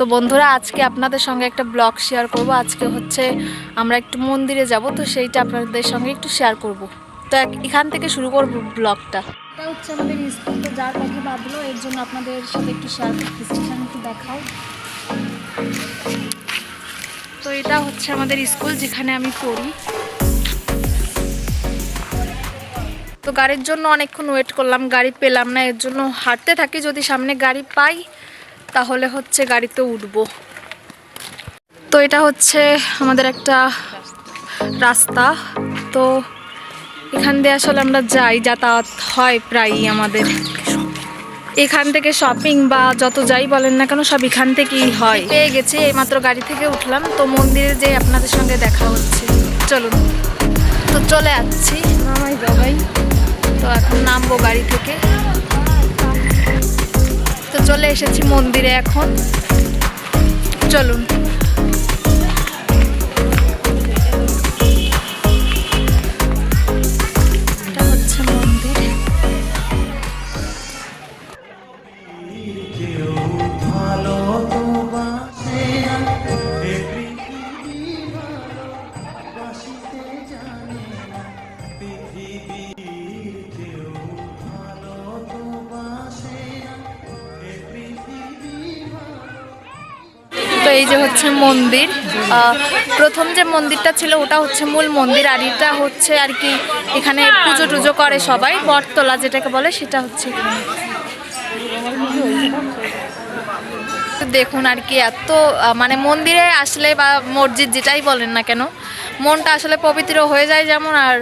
তো বন্ধুরা আজকে আপনাদের সঙ্গে একটা ব্লগ শেয়ার করব। আজকে হচ্ছে আমরা একটু মন্দিরে যাব তো সেইটা আপনাদের সঙ্গে একটু শেয়ার করব। তো এখান থেকে শুরু করব ব্লগটা। এটা হচ্ছে আমাদের স্কুল তো যার কথা ভাবলো এর জন্য আপনাদের সাথে একটু শেয়ার করতেছি একটু দেখাও। তো এটা হচ্ছে আমাদের স্কুল যেখানে আমি পড়ি। তো গাড়ির জন্য অনেকক্ষণ ওয়েট করলাম গাড়ি পেলাম না এর জন্য হাঁটতে থাকি যদি সামনে গাড়ি পাই তাহলে হচ্ছে গাড়িতে উঠব। তো এটা হচ্ছে আমাদের একটা রাস্তা। তো এখান দিয়ে আসলে আমরা যাই যাতায়াত হয় প্রায়ই আমাদের। এখান থেকে শপিং বা যত যাই বলেন না কেন সব এখান থেকেই হয়। পেয়ে গেছি এইমাত্র গাড়ি থেকে উঠলাম। তো মন্দিরে যে আপনাদের সঙ্গে দেখা হচ্ছে। চলুন। তো চলে আসছি। নামাই বাবাই। তো এখন নামবো গাড়ি থেকে। তো চলে এসেছি মন্দিরে এখন। চলুন। এই যে হচ্ছে মন্দির প্রথম যে মন্দিরটা ছিল ওটা হচ্ছে মূল মন্দির আর এটা হচ্ছে আর কি এখানে পুজো টুজো করে সবাই, বটতলা যেটাকে বলে সেটা হচ্ছে। দেখুন আর কি এত মানে মন্দিরে আসলে বা মসজিদ যেটাই বলেন না কেন, মনটা আসলে পবিত্র হয়ে যায় যেমন আর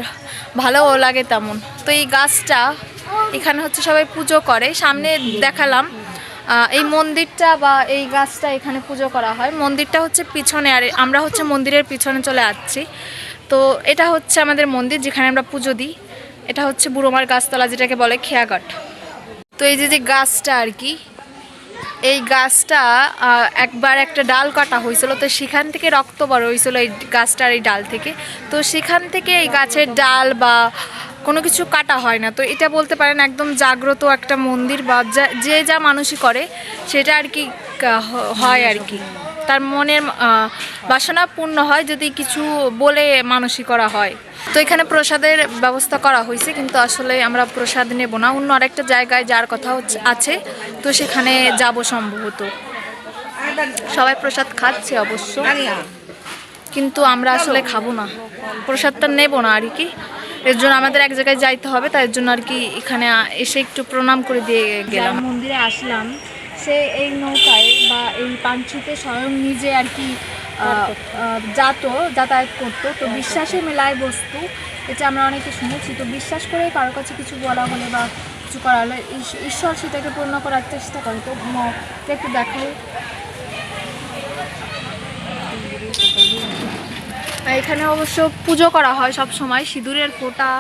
ভালোও লাগে তেমন তো এই গাছটা এখানে হচ্ছে সবাই পুজো করে, সামনে দেখালাম এই মন্দিরটা বা এই গাছটা এখানে পুজো করা হয়। মন্দিরটা হচ্ছে পিছনে, আর আমরা হচ্ছে মন্দিরের পিছনে চলে আসছি তো এটা হচ্ছে আমাদের মন্দির যেখানে আমরা পুজো দিই। এটা হচ্ছে বুড়োমার গাছতলা যেটাকে বলে খেয়াঘাট। তো এই যে যে গাছটা আর কি, এই গাছটা একবার একটা ডাল কাটা হয়েছিল, তো সেখান থেকে রক্ত বার হয়েছিল এই গাছটার এই ডাল থেকে। তো সেখান থেকে এই গাছের ডাল বা কোনো কিছু কাটা হয় না। তো এটা বলতে পারেন একদম জাগ্রত একটা মন্দির বা যা- যে মানুষই করে, সেটা আর কি হয় আর কি। তার মনের বাসনা পূর্ণ হয় যদি কিছু বলে মানসিক করা হয়। তো এখানে প্রসাদের ব্যবস্থা করা হয়েছে, কিন্তু আসলে আমরা প্রসাদ নেব না। অন্য আরেকটা জায়গায় যার কথা আছে, তো সেখানে যাব সম্ভবত। সবাই প্রসাদ খাচ্ছে অবশ্য। কিন্তু আমরা আসলে খাব না। প্রসাদটা নেব না আর কি। এর জন্য আমাদের এক জায়গায় যাইতে হবে তার জন্য আর কি এখানে এসে একটু প্রণাম করে দিয়ে গেলাম। মন্দিরে আসলাম, সে এই নৌকায় বা এই পাঞ্চুতে স্বয়ং নিজে আর কি যাত, যাতায়াত করতো। তো বিশ্বাসে মেলায় বস্তু, এটা আমরা অনেকে শুনেছি। তো বিশ্বাস করে কারোর কাছে কিছু বলা হলে বা কিছু করা হলে ঈশ- ঈশ্বর সেটাকে পূর্ণ করার চেষ্টা করে। তো একটু দেখাই এখানে অবশ্য পুজো করা হয় সব সময়। সিঁদুরের ফোঁটা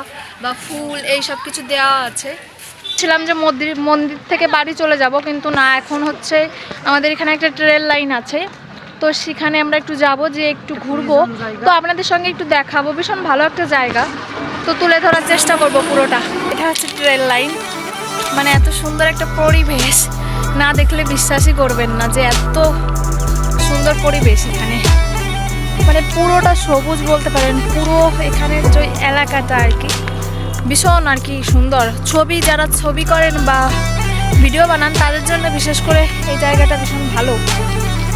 বা ফুল এই সব কিছু দেওয়া আছে। ছিলাম যে মন্দির মন্দির থেকে বাড়ি চলে যাব, কিন্তু না, এখন হচ্ছে আমাদের এখানে একটা ট্রেন লাইন আছে। তো সেখানে আমরা একটু যাব, যে একটু ঘুরবো। তো আপনাদের সঙ্গে একটু দেখাবো, ভীষণ ভালো একটা জায়গা। তো তুলে ধরার চেষ্টা করব পুরোটা। এটা হচ্ছে ট্রেল লাইন। মানে এত সুন্দর একটা পরিবেশ। না দেখলে বিশ্বাসই করবেন না যে এত সুন্দর পরিবেশ এখানে। মানে পুরোটা সবুজ বলতে পারেন, পুরো এখানের যে এলাকাটা আর কি। ভীষণ আর কি সুন্দর। ছবি, যারা ছবি করেন বা ভিডিও বানান, তাদের জন্য বিশেষ করে এই জায়গাটা ভীষণ ভালো।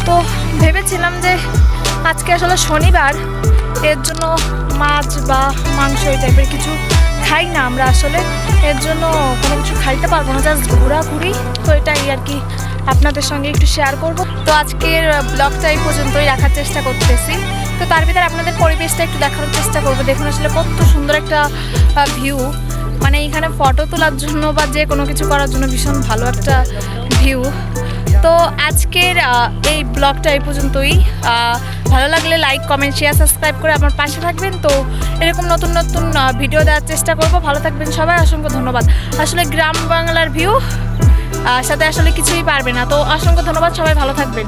তো ভেবেছিলাম যে আজকে আসলে শনিবার, এর জন্য মাছ বা মাংস এই টাইপের কিছু খাই না আমরা আসলে। এর জন্য কোনো কিছু খাইতে পারব না, জাস্ট ঘোরাঘুরি। তো এটাই আর কি আপনাদের সঙ্গে একটু শেয়ার করব। তো আজকের ব্লগটা এই পর্যন্তই রাখার চেষ্টা করতেছি। তো তার ভিতরে আপনাদের পরিবেশটা একটু দেখানোর চেষ্টা করব। দেখুন আসলে কত সুন্দর একটা ভিউ মানে এখানে ফটো তোলার জন্য বা যে কোনো কিছু করার জন্য ভীষণ ভালো একটা ভিউ তো আজকের এই ব্লগটা এই পর্যন্তই। ভালো লাগলে লাইক কমেন্ট শেয়ার সাবস্ক্রাইব করে আমার পাশে থাকবেন। তো এরকম নতুন নতুন ভিডিও দেওয়ার চেষ্টা করব। ভালো থাকবেন সবাই। অসংখ্য ধন্যবাদ। আসলে গ্রাম বাংলার ভিউ সাথে আসলে কিছুই পারবে না। তো অসংখ্য ধন্যবাদ সবাই ভালো থাকবেন।